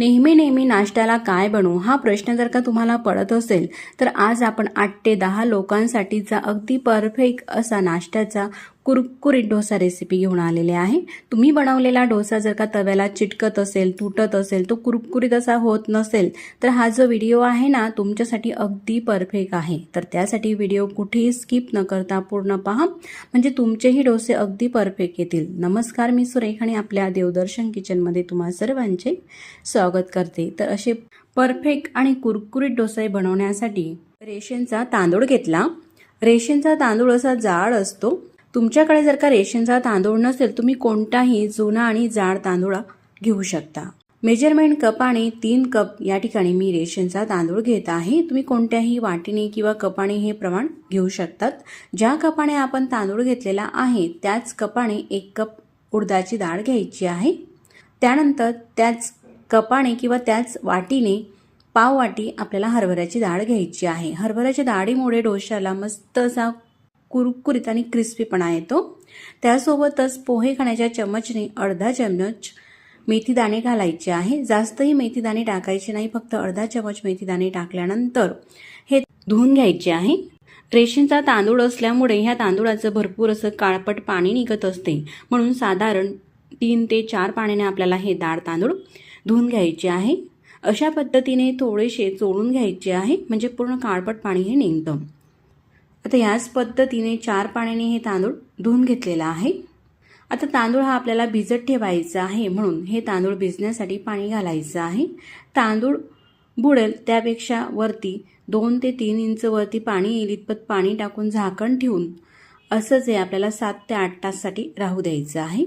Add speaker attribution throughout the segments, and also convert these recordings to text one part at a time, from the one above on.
Speaker 1: नेहमी नेहमी नाश्त्याला काय बनवू हा प्रश्न जर का तुम्हाला पडत असेल तर आज आपण आठ ते दहा लोकांसाठीचा अगदी परफेक्ट असा नाश्त्याचा कुरकुरीत डोसा रेसिपी घेऊन आलेले आहे. तुम्ही बनवलेला डोसा जर का तव्याला चिटकत असेल तुटत असेल तो कुरकुरीत असा होत नसेल तर हा जो व्हिडिओ आहे ना तुमच्यासाठी अगदी परफेक्ट आहे. तर त्यासाठी व्हिडिओ कुठेही स्किप न करता पूर्ण पहा. म्हणजे तुमचेही डोसे अगदी परफेक्ट येतील. नमस्कार मी सुरेख आणि आपल्या देवदर्शन किचनमध्ये तुम्हा सर्वांचे स्वागत करते. तर असे परफेक्ट आणि कुरकुरीत डोसे बनवण्यासाठी रेशनचा तांदूळ घेतला. रेशनचा तांदूळ असा जाड असतो. तुमच्याकडे जर का रेशनचा तांदूळ नसेल तुम्ही कोणताही जुना आणि जाड तांदूळ घेऊ शकता. मेजरमेंट कपाने तीन कप या ठिकाणी मी रेशनचा तांदूळ घेत आहे. तुम्ही कोणत्याही वाटीने किंवा कपाने हे प्रमाण घेऊ शकतात. ज्या कपाने आपण तांदूळ घेतलेला आहे त्याच कपाने एक कप उडदाची डाळ घ्यायची आहे. त्यानंतर त्याच कपाने किंवा त्याच वाटीने पाव वाटी आपल्याला हरभऱ्याची डाळ घ्यायची आहे. हरभऱ्याच्या डाळीमुळे डोशाला मस्त असा कुरकुरीत आणि क्रिस्पीपणा येतो. त्यासोबतच पोहे खाण्याच्या चमचने अर्धा चमच मेथीदाणे घालायचे आहे. जास्तही मेथीदाणे टाकायचे नाही फक्त अर्धा चमच मेथीदाणे टाकल्यानंतर हे धुवून घ्यायचे आहे. रेशनचा तांदूळ असल्यामुळे ह्या तांदूळाचं भरपूर असं काळपट पाणी निघत असते. म्हणून साधारण तीन ते चार पाण्याने आपल्याला हे डाळ तांदूळ धुवून घ्यायचे आहे. अशा पद्धतीने थोडेसे चोळून घ्यायचे आहे. म्हणजे पूर्ण काळपट पाणी हे निघतं. आता ह्याच पद्धतीने चार पाण्याने हे तांदूळ धुवून घेतलेला आहे. आता तांदूळ हा आपल्याला भिजत ठेवायचा आहे म्हणून हे तांदूळ भिजण्यासाठी पाणी घालायचं आहे. तांदूळ बुडेल त्यापेक्षा वरती दोन ते तीन इंच वरती पाणी येईल इतपत पाणी टाकून झाकण ठेवून असंच हे आपल्याला सात ते आठ ताससाठी राहू द्यायचं आहे.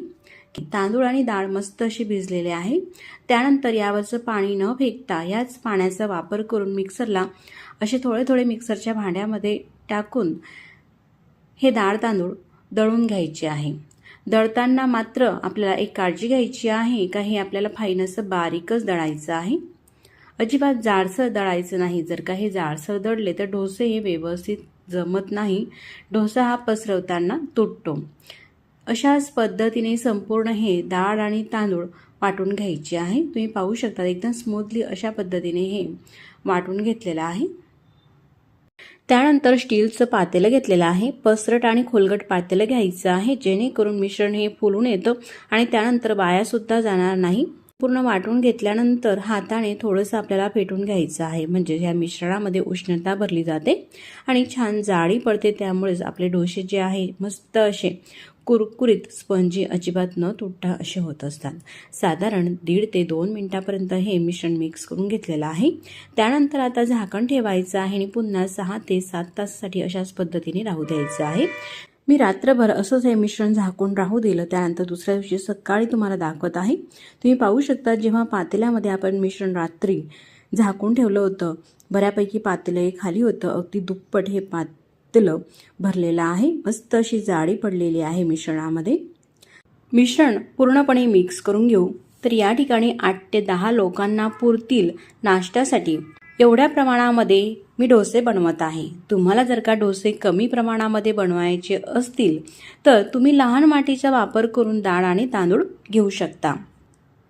Speaker 1: तांदूळ आणि डाळ मस्त अशी भिजलेले आहे. त्यानंतर यावरचं पाणी न फेकता याच पाण्याचा वापर करून मिक्सरला असे थोडे थोडे मिक्सरच्या भांड्यामध्ये टाकून हे डाळ तांदूळ दळून घ्यायचे आहे. दळताना मात्र आपल्याला एक काळजी घ्यायची आहे का हे आपल्याला फाईन असं बारीकच दळायचं आहे. अजिबात जाडसर दळायचं नाही. जर का हे जाडसर दळले तर डोसे हे व्यवस्थित जमत नाही. डोसा हा पसरवताना तुटतो. अशाच पद्धतीने संपूर्ण हे डाळ आणि तांदूळ वाटून घ्यायचे आहे. तुम्ही पाहू शकता एकदम स्मूथली अशा पद्धतीने हे वाटून घेतलेलं आहे. त्यानंतर स्टीलचं पातेलं घेतलेलं आहे. पसरट आणि खोलगट पातेलं घ्यायचं आहे. जेणेकरून मिश्रण हे फुलून येतं आणि त्यानंतर बायासुद्धा जाणार नाही. पूर्ण वाटून घेतल्यानंतर हाताने थोडंसं आपल्याला फेटून घ्यायचं आहे. म्हणजे ह्या मिश्रणामध्ये उष्णता भरली जाते आणि छान जाळी पडते. त्यामुळेच आपले डोसे जे आहे मस्त असे कुरकुरीत स्पंजी अजिबात न तुटता असे होत असतात. साधारण दीड ते दोन मिनटापर्यंत हे मिश्रण मिक्स करून घेतलेलं आहे. त्यानंतर आता झाकण ठेवायचं आहे आणि पुन्हा सहा ते सात तासासाठी अशाच पद्धतीने राहू द्यायचं आहे. मी रात्रभर असंच हे मिश्रण झाकून राहू दिलं. त्यानंतर दुसऱ्या दिवशी सकाळी तुम्हाला दाखवत आहे. तुम्ही पाहू शकता जेव्हा पातेल्यामध्ये आपण मिश्रण रात्री झाकून ठेवलं होतं बऱ्यापैकी पातेलं हे खाली होतं. अगदी दुप्पट हे पात पातेलं भरलेलं आहे. मस्त अशी जाळी पडलेली आहे मिश्रणामध्ये. मिश्रण पूर्णपणे मिक्स करून घेऊ. तर या ठिकाणी आठ ते दहा लोकांना पुरतील नाश्त्यासाठी. एवढ्या प्रमाणामध्ये मी डोसे बनवत आहे. तुम्हाला जर का डोसे कमी प्रमाणामध्ये बनवायचे असतील तर तुम्ही लहान मातीचा वापर करून डाळ आणि तांदूळ घेऊ शकता.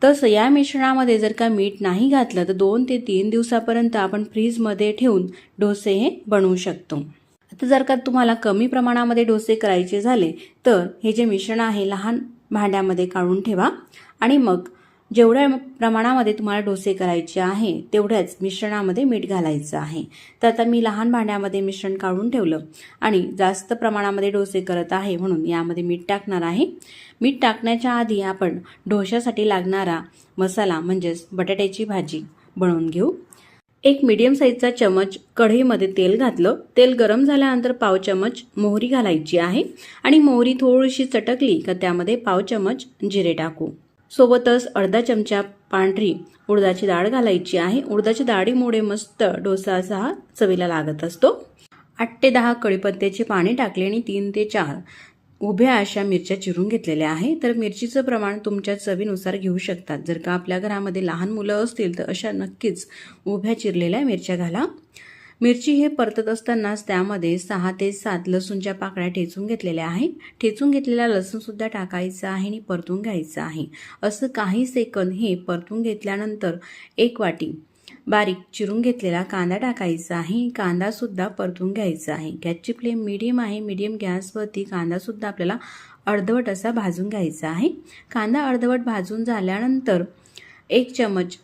Speaker 1: तसं या मिश्रणामध्ये जर का मीठ नाही घातलं तर दोन ते तीन दिवसापर्यंत आपण फ्रीजमध्ये ठेवून डोसे हे बनवू शकतो. आता जर का तुम्हाला कमी प्रमाणामध्ये डोसे करायचे झाले तर हे जे मिश्रण आहे लहान भांड्यामध्ये काढून ठेवा. आणि मग जेवढ्या प्रमाणामध्ये तुम्हाला डोसे करायचे आहे तेवढ्याच मिश्रणामध्ये मीठ घालायचं आहे. तर आता मी लहान भांड्यामध्ये मिश्रण काढून ठेवलं आणि जास्त प्रमाणामध्ये डोसे करत आहे म्हणून यामध्ये मीठ टाकणार आहे. मीठ टाकण्याच्या आधी आपण डोश्यासाठी लागणारा मसाला म्हणजेच बटाट्याची भाजी बनवून घेऊ. एक मीडियम साईजचा चमच कढईमध्ये तेल घातलं. तेल गरम झाल्यानंतर पाव चमच मोहरी घालायची आहे. आणि मोहरी थोडीशी चटकली का त्यामध्ये पाव चमच जिरे टाकू. सोबतच अर्धा चमचा पांढरी उडदाची डाळ घालायची आहे. उडदाच्या डाळीमुळे मस्त डोसा असा हा चवीला लागत असतो. आठ ते दहा कढीपत्त्याचे पाणी टाकले आणि तीन ते चार उभ्या अशा मिरच्या चिरून घेतलेल्या आहे. तर मिरचीचं प्रमाण तुमच्या चवीनुसार घेऊ शकतात. जर का आपल्या घरामध्ये लहान मुलं असतील तर अशा नक्कीच उभ्या चिरलेल्या मिरच्या घाला. मिरची हे परतत असतानाच त्यामध्ये सहा ते सात लसूणच्या पाकळ्या ठेचून घेतलेल्या आहेत ठेचून घेतलेला लसूणसुद्धा टाकायचा आहे आणि परतून घ्यायचं आहे. असं काही सेकंद हे परतून घेतल्यानंतर एक वाटी बारीक चिरून घेतलेला कांदा टाकायचा आहे. कांदासुद्धा परतून घ्यायचा आहे. गॅसची फ्लेम मीडियम आहे. मीडियम गॅसवरती कांदासुद्धा आपल्याला अर्धवट असा भाजून घ्यायचा आहे. कांदा अर्धवट भाजून झाल्यानंतर एक चमच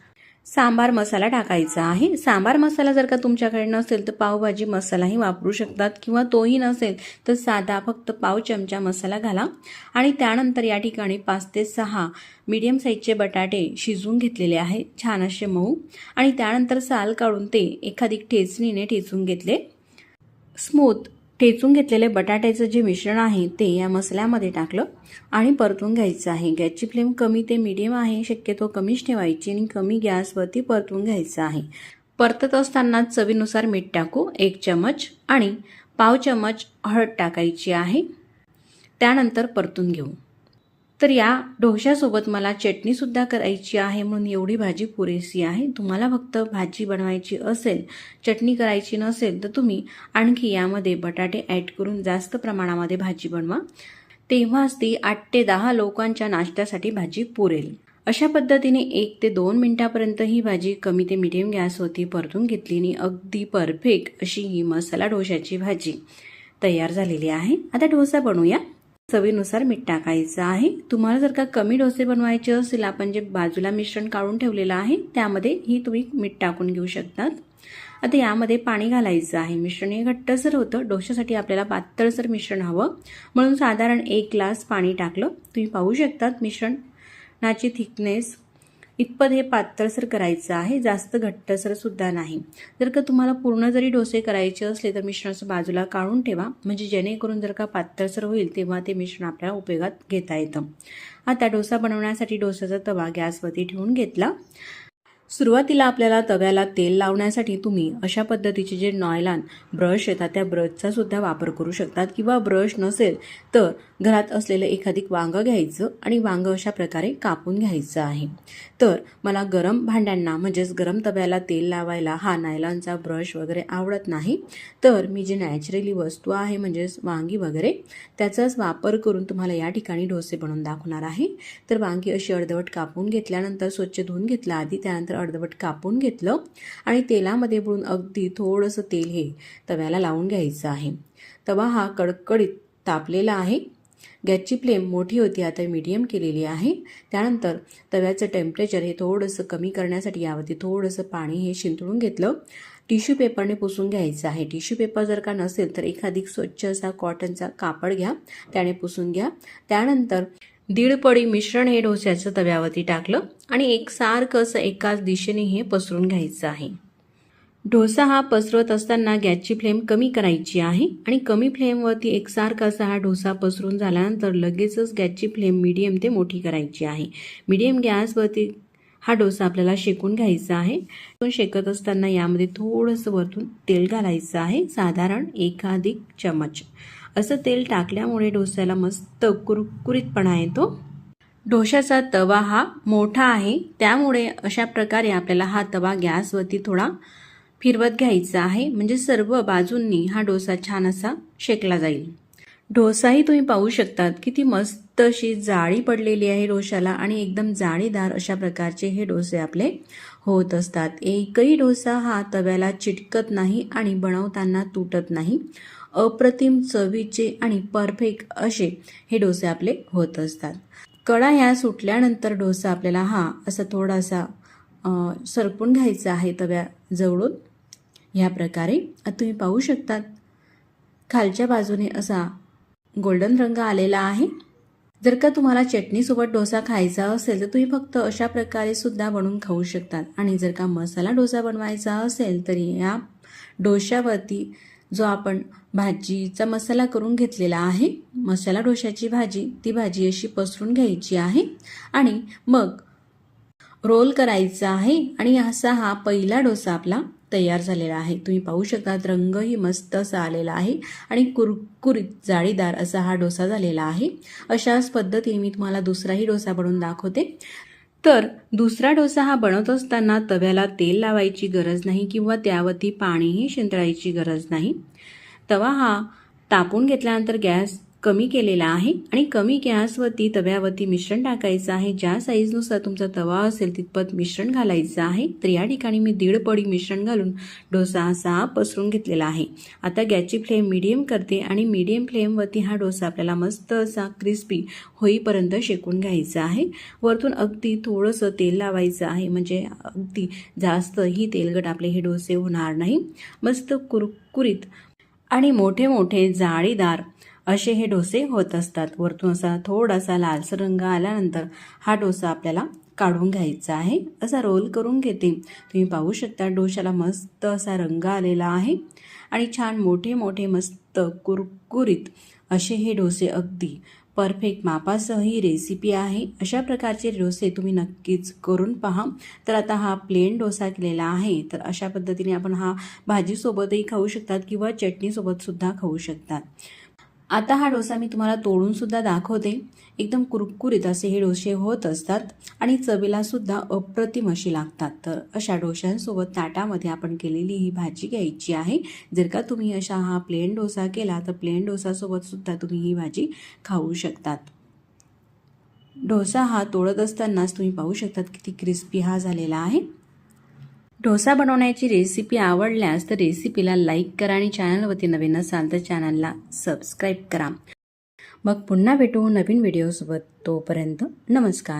Speaker 1: सांबार मसाला टाकायचा आहे. सांबार मसाला जर का तुमच्याकडे नसेल तर पावभाजी मसालाही वापरू शकतात किंवा तोही नसेल तर साधा फक्त पाव चमचा मसाला घाला. आणि त्यानंतर या ठिकाणी पाच ते सहा मीडियम साईजचे बटाटे शिजवून घेतलेले आहेत. छान असे मऊ. आणि त्यानंतर साल काढून ते एखादी ठेचणीने ठेचून घेतले. स्मूथ ठेचून घेतलेले बटाट्याचं जे मिश्रण आहे ते या मसाल्यामध्ये टाकलं आणि परतून घ्यायचं आहे. गॅसची फ्लेम कमी ते मीडियम आहे. शक्यतो कमीच ठेवायची आणि कमी गॅसवरती परतून घ्यायचं आहे. परतत असताना चवीनुसार मीठ टाकू एक चमच आणि पाव चमच हळद टाकायची आहे. त्यानंतर परतून घेऊ. तर या डोश्यासोबत मला चटणीसुद्धा करायची आहे म्हणून एवढी भाजी पुरेशी आहे. तुम्हाला फक्त भाजी बनवायची असेल चटणी करायची नसेल तर तुम्ही आणखी यामध्ये बटाटे ॲड करून जास्त प्रमाणामध्ये भाजी बनवा. तेव्हाच ती आठ ते दहा लोकांच्या नाश्त्यासाठी भाजी पुरेल. अशा पद्धतीने एक ते दोन मिनटापर्यंत ही भाजी कमी ते मिडियम गॅसवरती परतून घेतली आणि अगदी परफेक्ट अशी ही मसाला डोश्याची भाजी तयार झालेली आहे. आता डोसा बनवूया. चवीनुसार मीठ टाकायचं आहे. तुम्हाला जर का कमी डोसे बनवायचे असेल आपण जे बाजूला मिश्रण काढून ठेवलेलं आहे त्यामध्ये ही तुम्ही मीठ टाकून घेऊ शकतात. आता यामध्ये पाणी घालायचं आहे. मिश्रण हे घट्टसर होतं. डोश्यासाठी आपल्याला पातळसर मिश्रण हवं. म्हणून साधारण एक ग्लास पाणी टाकलं. तुम्ही पाहू शकतात मिश्रणाची थिकनेस इतपत हे पातळसर करायचं आहे जास्त घट्टसर सुद्धा नाही. जर का तुम्हाला पूर्ण जरी डोसे करायचे असले तर मिश्रणाचं बाजूला काढून ठेवा म्हणजे जेणेकरून जर का पातळसर होईल तेव्हा ते मिश्रण आपल्याला उपयोगात घेता येतं. आता डोसा बनवण्यासाठी डोसाचा तवा गॅसवरती ठेवून घेतला. सुरुवातीला आपल्याला तव्याला तेल लावण्यासाठी तुम्ही अशा पद्धतीचे जे नॉयलान ब्रश येतात त्या ब्रशचा सुद्धा वापर करू शकतात. किंवा ब्रश नसेल तर घरात असलेलं एखादिक वांगं घ्यायचं आणि वांगं अशा प्रकारे कापून घ्यायचं आहे. तर मला गरम भांड्यांना म्हणजेच गरम तव्याला तेल लावायला हा नायलॉनचा ब्रश वगैरे आवडत नाही. तर मी जे नॅचरली वस्तू आहे म्हणजेच वांगी वगैरे त्याचाच वापर करून तुम्हाला या ठिकाणी डोसे बनवून दाखवणार आहे. तर वांगी अशी अर्धवट कापून घेतल्यानंतर स्वच्छ धुवून घेतलं आधी त्यानंतर अर्धवट कापून घेतलं आणि तेलामध्ये बुडून अगदी थोडंसं तेल हे तव्याला लावून घ्यायचं आहे. तवा हा कडकडीत तापलेला आहे. गॅसची फ्लेम मोठी होती आता मीडियम केलेली आहे. त्यानंतर तव्याचं टेम्परेचर हे थोडंसं कमी करण्यासाठी यावरती थोडंसं पाणी हे शिंतळून घेतलं. टिश्यू पेपरने पुसून घ्यायचं आहे. टिश्यू पेपर जर का नसेल तर एखादी स्वच्छ असा कॉटनचा कापड घ्या त्याने पुसून घ्या. त्यानंतर दीड पडी मिश्रण हे डोस्याचं तव्यावरती टाकलं आणि एकसारखं असं एकाच दिशेने हे पसरून घ्यायचं आहे. डोसा हा पसरवत असताना गॅसची फ्लेम कमी करायची आहे आणि कमी फ्लेमवरती एकसारखा असा हा डोसा पसरून झाल्यानंतर लगेचच गॅसची फ्लेम मीडियम ते मोठी करायची आहे. मीडियम गॅसवरती हा डोसा आपल्याला शेकून घ्यायचा आहे. तो शेकत असताना यामध्ये थोडंसं वरतून तेल घालायचं आहे. साधारण एकाधिक चमच. असं तेल टाकल्यामुळे डोस्याला मस्त कुरकुरीतपणा येतो. डोशाचा तवा हा मोठा आहे. त्यामुळे अशा प्रकारे आपल्याला हा तवा गॅसवरती थोडा फिरवत घ्यायचा आहे. म्हणजे सर्व बाजूंनी हा डोसा छान असा शेकला जाईल. डोसाही तुम्ही पाहू शकतात किती मस्त अशी जाळी पडलेली आहे डोशाला आणि एकदम जाळीदार अशा प्रकारचे हे डोसे आपले होत असतात. एकही डोसा हा तव्याला चिटकत नाही आणि बनवताना तुटत नाही. अप्रतिम चवीचे आणि परफेक्ट असे हे डोसे आपले होत असतात. कडा ह्या सुटल्यानंतर डोसा आपल्याला हा असा थोडासा सरपून घ्यायचा आहे तव्या जवळून ह्या प्रकारे तुम्ही पाहू शकतात. खालच्या बाजूने असा गोल्डन रंग आलेला आहे. जर का तुम्हाला चटणीसोबत डोसा खायचा असेल तर तुम्ही फक्त अशा प्रकारे सुद्धा बनवून खाऊ शकतात. आणि जर का मसाला डोसा बनवायचा असेल तरी या डोश्यावरती जो आपण भाजीचा मसाला करून घेतलेला आहे मसाला डोशाची भाजी ती भाजी अशी पसरून घ्यायची आहे. आणि मग रोल करायचा आहे. आणि असा हा पहिला डोसा आपला तयार झालेला आहे. तुम्ही पाहू शकता रंगही मस्त असा आलेला आहे आणि कुरकुरीत जाळीदार असा हा डोसा झालेला आहे. अशाच पद्धतीने मी तुम्हाला दुसराही डोसा बनवून दाखवते. तर दुसरा डोसा हा बनवत असताना तव्याला तेल लावायची गरज नाही किंवा त्यावरती पाणीही शिंतळायची गरज नाही. तवा हा तापून घेतल्यानंतर गॅस कमी केलेला आहे आणि कमी गॅसवरती तव्यावरती मिश्रण टाकायचं आहे. ज्या साईजनुसार तुमचा तवा असेल तितपत मिश्रण घालायचं आहे. तर या ठिकाणी मी दीड पडी मिश्रण घालून डोसा असा पसरून घेतलेला आहे. आता गॅसची फ्लेम मिडियम करते आणि मिडियम फ्लेमवरती हा डोसा आपल्याला मस्त असा क्रिस्पी होईपर्यंत शेकून घ्यायचा आहे. वरतून अगदी थोडंसं तेल लावायचं आहे. म्हणजे अगदी जास्तही तेलगट आपले हे डोसे होणार नाही. मस्त कुरकुरीत आणि मोठे मोठे जाळीदार असे हे डोसे होत असतात. वरतून असा थोडासा लालसर रंग आल्यानंतर हा डोसा आपल्याला काढून घ्यायचा आहे. असा रोल करून घेते. तुम्ही पाहू शकता डोशाला मस्त असा रंग आलेला आहे. आणि छान मोठे मोठे मस्त कुरकुरीत असे हे डोसे अगदी परफेक्ट मापासह ही रेसिपी आहे. अशा प्रकारचे डोसे तुम्ही नक्कीच करून पहा. तर आता हा प्लेन डोसा केलेला आहे. तर अशा पद्धतीने आपण हा भाजीसोबतही खाऊ शकतात किंवा चटणीसोबत सुद्धा खाऊ शकतात. आता हा डोसा मी तुम्हाला तोडून सुद्धा दाखवते. एकदम कुरकुरीत असे हे डोसे होत असतात आणि चवीला सुद्धा अप्रतिम अशी लागतात. तर अशा डोशांसोबत ताटामध्ये आपण केलेली ही भाजी घ्यायची आहे. जर का तुम्ही अशा हा प्लेन डोसा केला तर प्लेन डोसासोबत सुद्धा तुम्ही ही भाजी खाऊ शकतात. डोसा हा तोडत असतानाच तुम्ही पाहू शकतात किती क्रिस्पी हा झालेला आहे. डोसा बनवण्याची रेसिपी आवडल्यास तर रेसिपीला लाईक करा आणि चॅनलवरती नवीन असाल तर चॅनलला सबस्क्राईब करा. मग पुन्हा भेटू नवीन व्हिडिओसोबत तोपर्यंत नमस्कार.